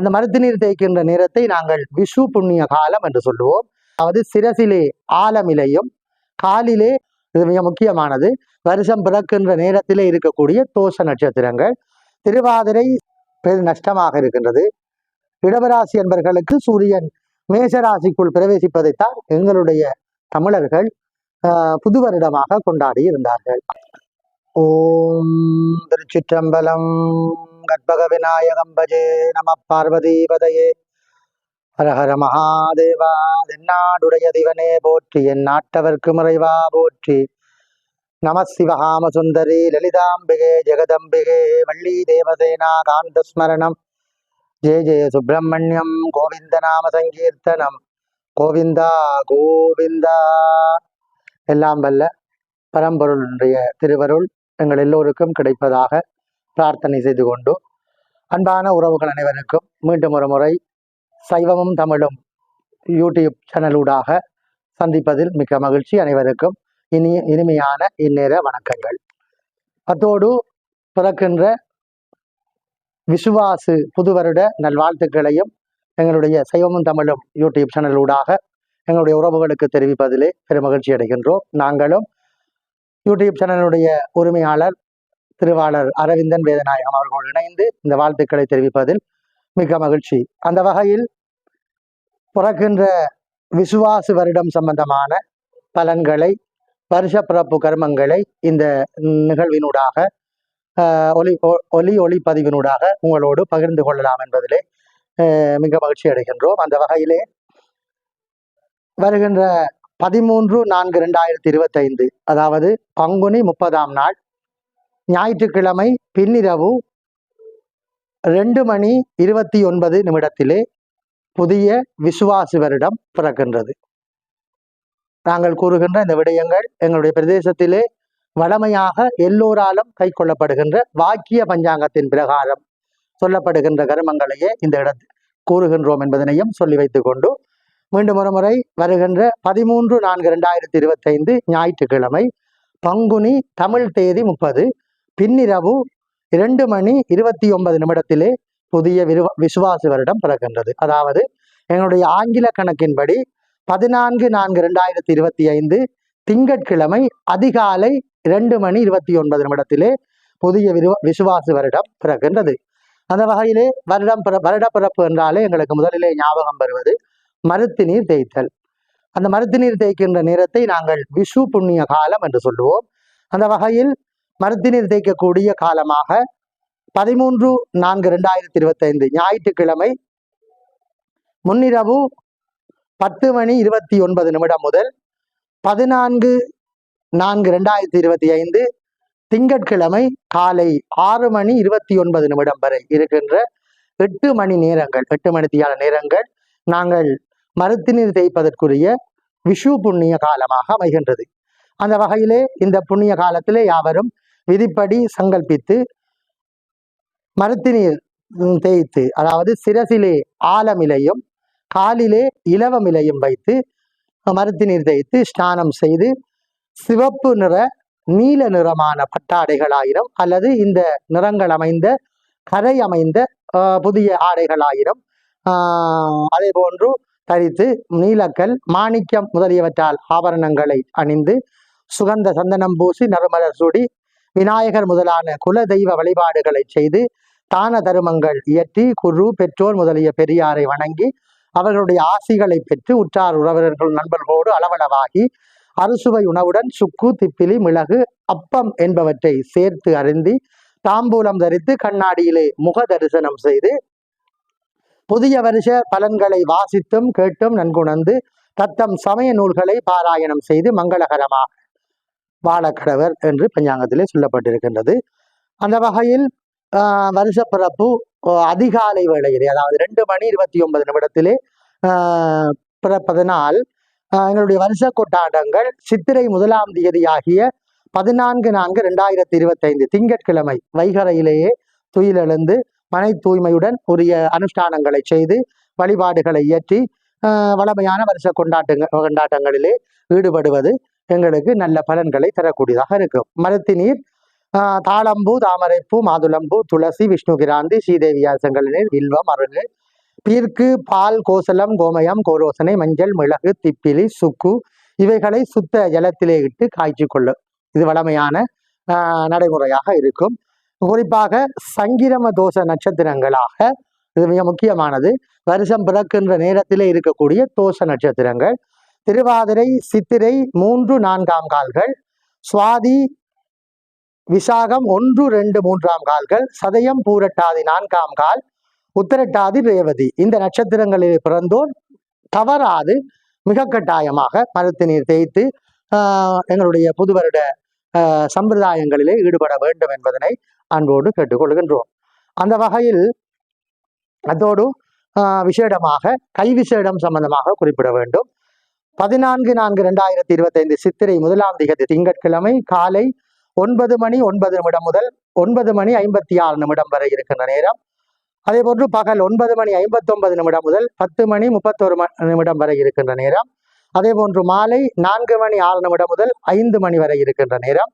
அந்த மருத்து நீர் தேய்க்கின்ற நேரத்தை நாங்கள் விஷு புண்ணிய காலம் என்று சொல்லுவோம். அதாவது சிரசிலே ஆலமிலையும் காலிலே இது மிக முக்கியமானது. வருஷம் பிறக்கின்ற நேரத்திலே இருக்கக்கூடிய தோஷ நட்சத்திரங்கள். திருவாதிரை பெரு நஷ்டமாக இருக்கின்றது. இடவராசி என்பர்களுக்கு சூரியன் மேஷராசிக்குள் பிரவேசிப்பதைத்தான் எங்களுடைய தமிழர்கள் புது வருடமாக கொண்டாடி இருந்தார்கள். ஓம் திருச்சிற்றம்பலம். கட்பக விநாயகம் பஜே நம பார்வதிபதையே ஹரஹர மகாதேவா தென்னாடுடைய திவனே போற்றி என் நாட்டவர்க்கு முறைவா போற்றி நம சிவகாம சுந்தரி லலிதாம்பிகே ஜெகதம்பிகே வள்ளி தேவசேனா காந்த ஸ்மரணம் ஜெய ஜெய சுப்பிரமணியம் கோவிந்த நாம சங்கீர்த்தனம் கோவிந்தா கோவிந்தா எல்லாம் வல்ல பரம்பொருளுடைய திருவருள் எங்கள் எல்லோருக்கும் கிடைப்பதாக பிரார்த்தனை செய்து கொண்டு அன்பான உறவுகள் அனைவருக்கும் மீண்டும் ஒரு முறை சைவமும் தமிழும் யூடியூப் சேனலூடாக சந்திப்பதில் மிக்க மகிழ்ச்சி அனைவருக்கும். இனி இனிமையான இந்நேர வணக்கங்கள். அத்தோடு பிறக்கின்ற விசுவாசு புது வருட நல்வாழ்த்துக்களையும் எங்களுடைய சைவமும் தமிழும் யூடியூப் சேனலூடாக எங்களுடைய உறவுகளுக்கு தெரிவிப்பதிலே பெரும் மகிழ்ச்சி அடைகின்றோம். நாங்களும் யூடியூப் சேனலுடைய உரிமையாளர் திருவாளர் அரவிந்தன் வேதநாயகம் அவர்களோடு இணைந்து இந்த வாழ்த்துக்களை தெரிவிப்பதில் மிக மகிழ்ச்சி. அந்த வகையில் பிறக்கின்ற விசுவாசு வருடம் சம்பந்தமான பலன்களை வருஷ பிறப்பு கர்மங்களை இந்த நிகழ்வினூடாக ஆஹ், ஒலி ஒ- ஒலி ஒளிப்பதிவினூடாக உங்களோடு பகிர்ந்து கொள்ளலாம் என்பதிலே மிக மகிழ்ச்சி அடைகின்றோம். அந்த வகையிலே வருகின்ற பதிமூன்று நான்கு ரெண்டாயிரத்தி இருபத்தைந்து அதாவது பங்குனி முப்பதாம் நாள் ஞாயிற்றுக்கிழமை பின்னிரவு ரெண்டு மணி இருபத்தி ஒன்பது நிமிடத்திலே புதிய விசுவாசிவரிடம் பிறக்கின்றது. நாங்கள் கூறுகின்ற இந்த விடயங்கள் எங்களுடைய பிரதேசத்திலே வழமையாக எல்லோராலும் கைக்கொள்ளப்படுகின்ற வாக்கிய பஞ்சாங்கத்தின் பிரகாரம் சொல்லப்படுகின்ற கருமங்களையே இந்த இடத்தில் கூறுகின்றோம் என்பதனையும் சொல்லி வைத்துக் கொண்டு மீண்டும் ஒரு முறை வருகின்ற பதிமூன்று நான்கு ரெண்டாயிரத்தி இருபத்தைந்து ஞாயிற்றுக்கிழமை பங்குனி தமிழ் தேதி முப்பது பின்னிரவு இரண்டு மணி இருபத்தி ஒன்பது நிமிடத்திலே புதிய விரு விசுவாச வருடம் பிறக்கின்றது. அதாவது எங்களுடைய ஆங்கில கணக்கின்படி பதினான்கு நான்கு ரெண்டாயிரத்தி இருபத்தி ஐந்து திங்கட்கிழமை அதிகாலை இரண்டு மணி இருபத்தி ஒன்பது நிமிடத்திலே புதிய விரு விசுவாச வருடம் பிறக்கின்றது. அந்த வகையிலே வருடம் பிற வருட பிறப்பு என்றாலே எங்களுக்கு முதலிலே ஞாபகம் வருவது மருத்து நீர் தேய்த்தல். அந்த மருத்து நீர் தேய்க்கின்ற நேரத்தை நாங்கள் விஷு புண்ணிய காலம் என்று சொல்லுவோம். அந்த வகையில் மருத்து நீர் தேய்க்கக்கூடிய காலமாக பதிமூன்று நான்கு ரெண்டாயிரத்தி இருபத்தைந்து ஞாயிற்றுக்கிழமை முன்னிரவு பத்து மணி இருபத்தி ஒன்பது நிமிடம் முதல் பதினான்கு நான்கு ரெண்டாயிரத்தி இருபத்தி ஐந்து திங்கட்கிழமை காலை ஆறு மணி இருபத்தி ஒன்பது நிமிடம் வரை இருக்கின்ற எட்டு மணி நேரங்கள் எட்டு மணித்தியான நேரங்கள் நாங்கள் மருத்து நீர் தேய்ப்பதற்குரிய விஷு புண்ணிய காலமாக அமைகின்றது. அந்த வகையிலே இந்த புண்ணிய காலத்திலே யாவரும் விதிப்படி சங்கல்பித்து மருத்தினீர் தேய்த்து அதாவது சிரசிலே ஆலமிலையும் காலிலே இலவமிலையும் வைத்து மருத்து நீர் தேய்த்து ஸ்நானம் செய்து சிவப்பு நிற நீல நிறமான பட்டாடைகளாயிரம் அல்லது இந்த நிறங்கள் அமைந்த கரை அமைந்த புதிய ஆடைகளாயிரம் ஆஹ், அதே போன்று தரித்து நீலக்கல் மாணிக்கம் முதலியவற்றால் ஆபரணங்களை அணிந்து சுகந்த சந்தனம் பூசி நறுமலர் சூடி விநாயகர் முதலான குல தெய்வ வழிபாடுகளை செய்து தான தருமங்கள் இயற்றி குரு பெற்றோர் முதலிய பெரியாரை வணங்கி அவர்களுடைய ஆசிகளை பெற்று உற்றார் உறவினர்கள் நண்பர்களோடு அளவளவாகி அறுசுவை உணவுடன் சுக்கு திப்பிலி மிளகு அப்பம் என்பவற்றை சேர்த்து அருந்தி தாம்பூலம் தரித்து கண்ணாடியிலே முக தரிசனம் செய்து புதிய வருஷ பலன்களை வாசித்தும் கேட்டும் நன்குணர்ந்து தத்தம் சமய நூல்களை பாராயணம் செய்து மங்களகரமாக வாழக்கடவர் என்று பஞ்சாங்கத்திலே சொல்லப்பட்டிருக்கின்றது. அந்த வகையில் வருஷப்பிறப்பு அதிகாலை வேளையிலே அதாவது ரெண்டு மணி இருபத்தி ஒன்பது நிமிடத்திலே பிறப்பதனால் எங்களுடைய வருஷ கொண்டாட்டங்கள் சித்திரை முதலாம் தேதியாகிய பதினான்கு நான்கு ரெண்டாயிரத்தி இருபத்தைந்து திங்கட்கிழமை வைகரையிலேயே துயிலெழுந்து மனை தூய்மையுடன் உரிய அனுஷ்டானங்களை செய்து வழிபாடுகளை இயற்றி வளமையான வருஷ கொண்டாட்டங்கள் கொண்டாட்டங்களிலே ஈடுபடுவது எங்களுக்கு நல்ல பலன்களை தரக்கூடியதாக இருக்கும். மரத்தி நீர் தாளம்பூ தாமரைப்பூ மாதுளம்பூ துளசி விஷ்ணு கிராந்தி ஸ்ரீதேவியார் நீர் வில்வம் அருள் பீர்க்கு பால் கோசலம் கோமயம் கோரோசனை மஞ்சள் மிளகு திப்பிலி சுக்கு இவைகளை சுத்த ஜலத்திலே இட்டு காய்ச்சி கொள்ளும். இது வளமையான ஆஹ், நடைமுறையாக இருக்கும். குறிப்பாக சங்கிரம தோஷ நட்சத்திரங்களாக இது மிக முக்கியமானது. வருஷம் பிறக்கின்ற நேரத்திலே இருக்கக்கூடிய தோஷ நட்சத்திரங்கள். திருவாதிரை சித்திரை மூன்று நான்காம் கால்கள் சுவாதி விசாகம் ஒன்று ரெண்டு மூன்றாம் கால்கள் சதயம் பூரட்டாதி நான்காம் கால் உத்தரட்டாதி ரேவதி. இந்த நட்சத்திரங்களில் பிறந்தோர் தவறாது மிக கட்டாயமாக மருத்து நீர் தேய்த்து எங்களுடைய புது வருட சம்பிரதாயங்களிலே ஈடுபட வேண்டும் என்பதனை அன்போடு கேட்டுக்கொள்கின்றோம். அந்த வகையில் அதோடு விசேடமாக கை விசேடம் சம்பந்தமாக குறிப்பிட வேண்டும். பதினான்கு நான்கு ரெண்டாயிரத்தி இருபத்தைந்து சித்திரை முதலாம் திகதி திங்கட்கிழமை காலை ஒன்பது மணி ஒன்பது நிமிடம் முதல் ஒன்பது மணி ஐம்பத்தி ஆறு நிமிடம் வரை இருக்கின்ற நேரம். அதே போன்று பகல் ஒன்பது மணி ஐம்பத்தொன்பது நிமிடம் முதல் பத்து மணி முப்பத்தொரு நிமிடம் வரை இருக்கின்ற நேரம். அதே போன்று மாலை நான்கு மணி ஆறு நிமிடம் முதல் ஐந்து மணி வரை இருக்கின்ற நேரம்.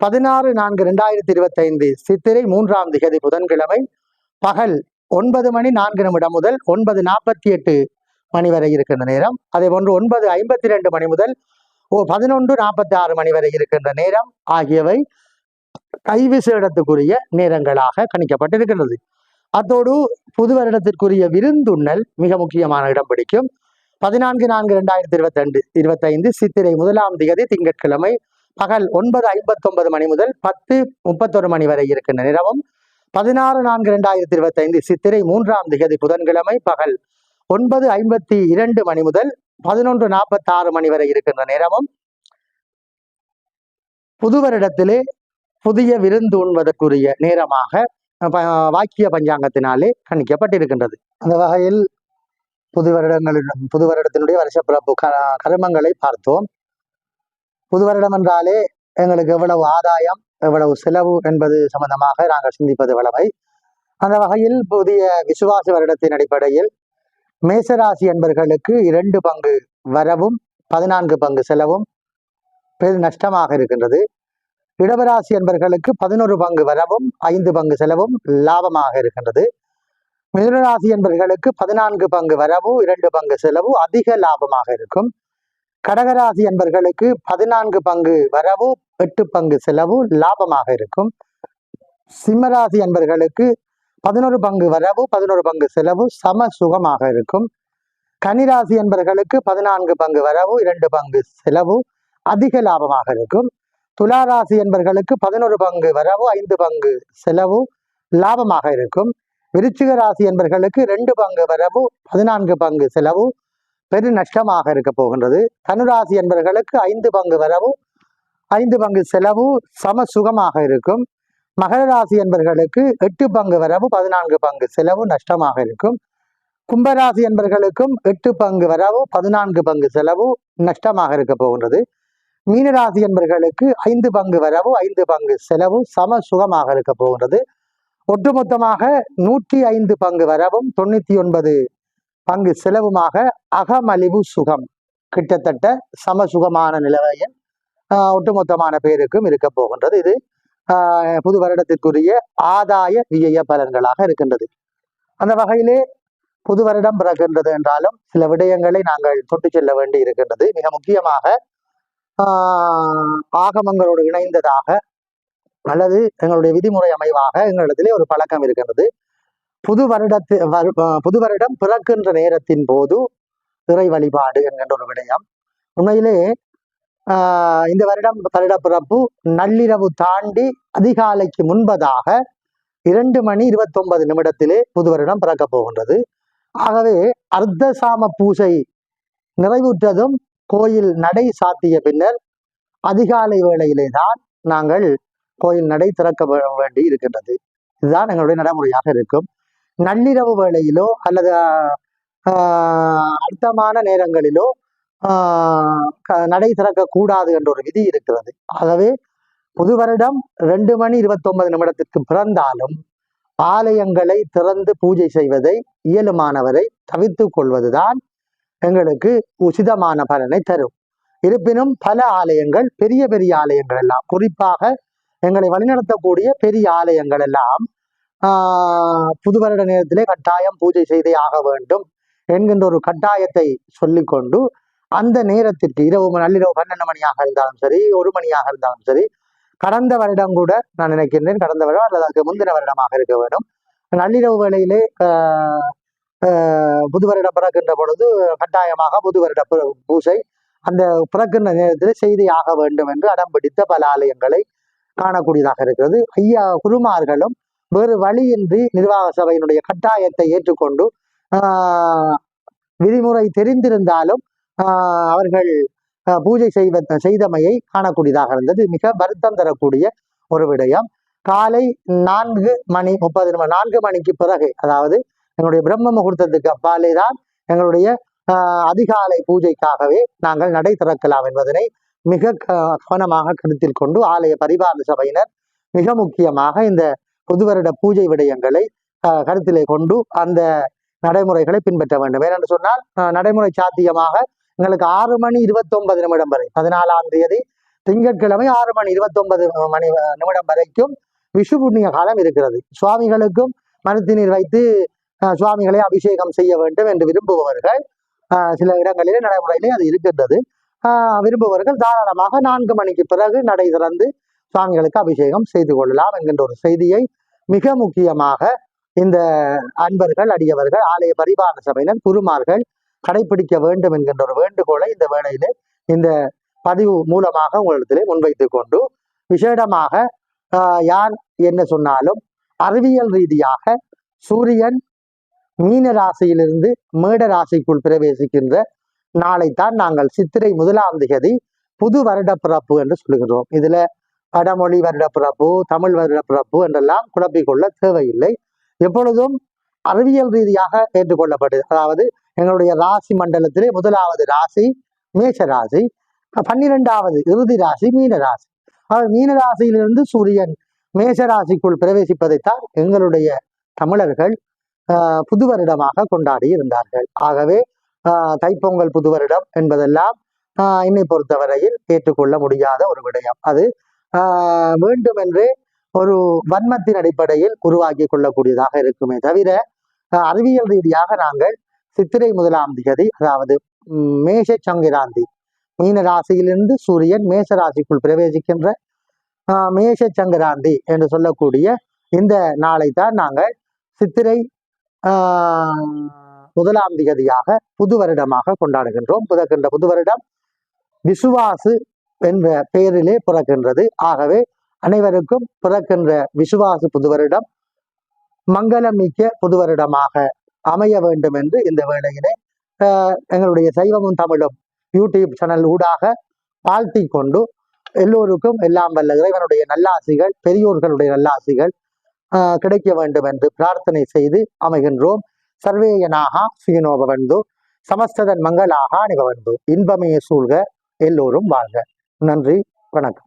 பதினாறு நான்கு ரெண்டாயிரத்தி இருபத்தைந்து சித்திரை மூன்றாம் திகதி புதன்கிழமை பகல் ஒன்பது மணி நான்கு நிமிடம் முதல் ஒன்பது நாற்பத்தி எட்டு மணி வரை இருக்கின்ற நேரம். அதே போன்று ஒன்பது ஐம்பத்தி ரெண்டு மணி முதல் ஓ பதினொன்று நாற்பத்தி ஆறு மணி வரை இருக்கின்ற நேரம் ஆகியவை கைவிசேடத்துக்குரிய நேரங்களாக கணிக்கப்பட்டிருக்கின்றது அத்தோடு புது வருடத்திற்குரிய விருந்துண்ணல் மிக முக்கியமான இடம் பிடிக்கும். பதினான்கு நான்கு ரெண்டாயிரத்தி இருபத்தி ரெண்டு இருபத்தைந்து சித்திரை முதலாம் திகதி திங்கட்கிழமை பகல் ஒன்பது ஐம்பத்தொன்பது மணி முதல் பத்து முப்பத்தொரு மணி வரை இருக்கின்ற நேரமும் பதினாறு நான்கு ரெண்டாயிரத்தி இருபத்தைந்து சித்திரை மூன்றாம் திகதி புதன்கிழமை பகல் ஒன்பது ஐம்பத்தி இரண்டு மணி முதல் பதினொன்று நாற்பத்தி ஆறு மணி வரை இருக்கின்ற நேரமும் புது வருடத்திலே புதிய விருந்து உண்பதற்குரிய நேரமாக வாக்கிய பஞ்சாங்கத்தினாலே கணிக்கப்பட்டிருக்கின்றது. அந்த வகையில் புது வருடங்களிடம் புது வருடத்தினுடைய வருஷப்பிறப்பு க கருமங்களை பார்த்தோம். புது வருடம் என்றாலே எங்களுக்கு எவ்வளவு ஆதாயம் எவ்வளவு செலவு என்பது சம்பந்தமாக நாங்கள் சிந்திப்பது வளமை அந்த வகையில் புதிய விசுவாச வருடத்தின் அடிப்படையில் மேசராசி என்பர்களுக்கு இரண்டு பங்கு வரவும் பதினான்கு பங்கு செலவும் பெரு நஷ்டமாக இருக்கின்றது. இடவராசி என்பர்களுக்கு பதினொரு பங்கு வரவும் ஐந்து பங்கு செலவும் லாபமாக இருக்கின்றது. மிதுனராசி என்பர்களுக்கு பதினான்கு பங்கு வரவு இரண்டு பங்கு செலவு அதிக லாபமாக இருக்கும். கடகராசி என்பர்களுக்கு பதினான்கு பங்கு வரவு எட்டு பங்கு செலவு லாபமாக இருக்கும். சிம்மராசி என்பர்களுக்கு பதினோரு பங்கு வரவு பதினோரு பங்கு செலவு சம சுகமாக இருக்கும். கன்னிராசி என்பர்களுக்கு பதினான்கு பங்கு வரவு இரண்டு பங்கு செலவு அதிக லாபமாக இருக்கும். துளாராசி என்பர்களுக்கு பதினோரு பங்கு வரவு ஐந்து பங்கு செலவு லாபமாக இருக்கும். விருச்சிக ராசி என்பர்களுக்கு ரெண்டு பங்கு வரவு பதினான்கு பங்கு செலவு பெரு நஷ்டமாக இருக்க போகின்றது. தனுராசி என்பவர்களுக்கு ஐந்து பங்கு வரவு ஐந்து பங்கு செலவு சம சுகமாக இருக்கும். மகர ராசி என்பர்களுக்கு எட்டு பங்கு வரவு பதினான்கு பங்கு செலவு நஷ்டமாக இருக்கும். கும்பராசி என்பர்களுக்கும் எட்டு பங்கு வரவு பதினான்கு பங்கு செலவு நஷ்டமாக இருக்க போகின்றது. மீனராசி என்பர்களுக்கு ஐந்து பங்கு வரவு ஐந்து பங்கு செலவு சம சுகமாக இருக்க போகின்றது. ஒட்டுமொத்தமாக நூற்றி ஐந்து பங்கு வரவும் தொண்ணூத்தி ஒன்பது பங்கு செலவுமாக அகமலிவு சுகம். கிட்டத்தட்ட சம சுகமான நிலவையில் ஒட்டுமொத்தமான பேருக்கும் இருக்க போகின்றது இது. புது வருடத்திற்குரிய ஆதாய விஜய பலன்களாக இருக்கின்றது. அந்த வகையிலே புது வருடம் பிறக்கின்றது என்றாலும் சில விடயங்களை நாங்கள் தொட்டு செல்ல வேண்டி இருக்கின்றது. மிக முக்கியமாக ஆகமங்களோடு இணைந்ததாக அல்லது எங்களுடைய விதிமுறை அமைவாக எங்களிடத்திலே ஒரு பழக்கம் இருக்கின்றது. புது வருடத்து வரு- புது வருடம் பிறக்கின்ற நேரத்தின் போது இறை வழிபாடு என்கின்ற ஒரு விடயம். உண்மையிலே இந்த வருடம் வருட நள்ளிரவு தாண்டி அதிகாலைக்கு முன்பதாக இரண்டு மணி இருபத்தொன்பது நிமிடத்திலே புது வருடம் பிறக்கப் போகின்றது. ஆகவே அர்த்தசாம பூஜை நிறைவுற்றதும் கோயில் நடை சாத்திய பின்னர் அதிகாலை வேளையிலே தான் நாங்கள் கோயில் நடை திறக்க வேண்டி இருக்கின்றது. இதுதான் எங்களுடைய நடைமுறையாக இருக்கும். நள்ளிரவு வேளையிலோ அல்லது அர்த்தமான நேரங்களிலோ நடை திறக்க கூடாது என்ற ஒரு விதி இருக்கிறது. ஆகவே புது வருடம் ரெண்டு மணி இருபத்தொன்பது நிமிடத்திற்கு பிறந்தாலும் ஆலயங்களை திறந்து பூஜை செய்வதை இயலுமானவரை தவிர்த்துக் கொள்வதுதான் எங்களுக்கு உசிதமான பலனை தரும். இருப்பினும் பல ஆலயங்கள் பெரிய பெரிய ஆலயங்கள் எல்லாம் குறிப்பாக எங்களை வழிநடத்தக்கூடிய பெரிய ஆலயங்கள் எல்லாம் புது வருட நேரத்திலே கட்டாயம் பூஜை செய்தே ஆக வேண்டும் என்கின்ற ஒரு கட்டாயத்தை சொல்லிக்கொண்டு அந்த நேரத்திற்கு இரவு நள்ளிரவு பன்னெண்டு மணியாக இருந்தாலும் சரி ஒரு மணியாக இருந்தாலும் சரி கடந்த வருடம் கூட நான் நினைக்கின்றேன் கடந்த வருடம் அல்லது அதுக்கு முந்தின வருடமாக இருக்க வேண்டும். நள்ளிரவு வேளையிலே ஆஹ், புது வருடம் பிறக்கின்ற பொழுது கட்டாயமாக புது வருட பூசை அந்த பிறக்கின்ற நேரத்தில் செய்தி ஆக வேண்டும் என்று அடம் பிடித்த பல ஆலயங்களை காணக்கூடியதாக இருக்கிறது. ஐயா குருமார்களும் வேறு வழியின்றி நிர்வாக சபையினுடைய கட்டாயத்தை ஏற்றுக்கொண்டு ஆஹ், விதிமுறை தெரிந்திருந்தாலும் அவர்கள் பூஜை செய்வ செய்தமையை காணக்கூடியதாக இருந்தது. மிக வருத்தம் தரக்கூடிய ஒரு விடயம். காலை நான்கு மணி முப்பது நிமிடம் நான்கு மணிக்கு பிறகு அதாவது எங்களுடைய பிரம்ம முகூர்த்தத்துக்கு அப்பாலே தான் எங்களுடைய அதிகாலை பூஜைக்காகவே நாங்கள் நடை திறக்கலாம் என்பதனை மிக க- கவனமாக கருத்தில் கொண்டு ஆலய பரிபாலன சபையினர் மிக முக்கியமாக இந்த புதுவருட பூஜை விடயங்களை கருத்திலே கொண்டு அந்த நடைமுறைகளை பின்பற்ற வேண்டும். ஏனென்று சொன்னால் நடைமுறை சாத்தியமாக எங்களுக்கு ஆறு மணி இருபத்தொன்பது நிமிடம் வரை பதினாலாம் தேதி திங்கட்கிழமை ஆறு மணி இருபத்தொன்பது மணி நிமிடம் வரைக்கும் விஷு புண்ணிய காலம் இருக்கிறது. சுவாமிகளுக்கும் மருத்துவ வைத்து சுவாமிகளை அபிஷேகம் செய்ய வேண்டும் என்று விரும்புபவர்கள் சில இடங்களிலே நடைமுறையிலே அது இருக்கின்றது. விரும்புபவர்கள் தாராளமாக நான்கு மணிக்கு பிறகு நடை திறந்து சுவாமிகளுக்கு அபிஷேகம் செய்து கொள்ளலாம் என்கின்ற ஒரு செய்தியை மிக முக்கியமாக இந்த அன்பர்கள் அடியவர்கள் ஆலய பரிபாலன சபையினர் குருமார்கள் கடைபிடிக்க வேண்டும் என்கின்ற ஒரு வேண்டுகோளை இந்த வேளையிலே இந்த பதிவு மூலமாக உங்களிடத்திலே முன்வைத்து கொண்டு விசேடமாக யார் என்ன சொன்னாலும் அறிவியல் ரீதியாக சூரியன் மீன ராசியிலிருந்து மேட ராசிக்குள் பிரவேசிக்கின்ற நாளைத்தான் நாங்கள் சித்திரை முதலாம் திகதி புது வருட பிறப்பு என்று சொல்லுகிறோம் இதுல வடமொழி வருட பிறப்பு தமிழ் வருட பிறப்பு என்றெல்லாம் குழப்பிக்கொள்ள தேவையில்லை. எப்பொழுதும் அறிவியல் ரீதியாக ஏற்றுக்கொள்ளப்பட்டது. அதாவது எங்களுடைய ராசி மண்டலத்திலே முதலாவது ராசி மேஷ ராசி பன்னிரெண்டாவது இறுதி ராசி மீன ராசி அவர் மீன ராசியிலிருந்து சூரியன் மேஷ ராசிக்குள் பிரவேசிப்பதைத்தான் எங்களுடைய தமிழர்கள் புது வருடமாக கொண்டாடி இருந்தார்கள். ஆகவே தைப்பொங்கல் புது வருடம் என்பதெல்லாம் என்னை பொறுத்தவரையில் ஏற்றுக்கொள்ள முடியாத ஒரு விடயம். அது வேண்டுமென்றே ஒரு வன்மத்தின் அடிப்படையில் உருவாக்கி கொள்ளக்கூடியதாக இருக்குமே தவிர அறிவியல் ரீதியாக நாங்கள் சித்திரை முதலாம் திகதி அதாவது மேஷ சங்கிராந்தி. மீன ராசியிலிருந்து சூரியன் மேஷ ராசிக்குள் பிரவேசிக்கின்ற மேஷ சங்கராந்தி என்று சொல்லக்கூடிய இந்த நாளை தான் நாங்கள் சித்திரை முதலாம் திகதியாக புது வருடமாக கொண்டாடுகின்றோம். பிறக்கின்ற புது வருடம் விசுவாசு என்ற பெயரிலே பிறக்கின்றது. ஆகவே அனைவருக்கும் பிறக்கின்ற விசுவாசு புது வருடம் மங்களம் மிக்க புது வருடமாக அமைய வேண்டும் என்று இந்த வேளையிலே எங்களுடைய சைவமும் தமிழும் யூடியூப் சேனல் ஊடாக வாழ்த்தி கொண்டு எல்லோருக்கும் எல்லாம் வல்ல இறைவனுடைய நல்லாசிகள் பெரியோர்களுடைய நல்லாசிகள் கிடைக்க வேண்டும் என்று பிரார்த்தனை செய்து அமைகின்றோம். சர்வேயனாக சுகினோபவந்து சமஸ்ததன் மங்களாக நிபவந்து இன்பமையை சூழ்க எல்லோரும் வாழ்க. நன்றி வணக்கம்.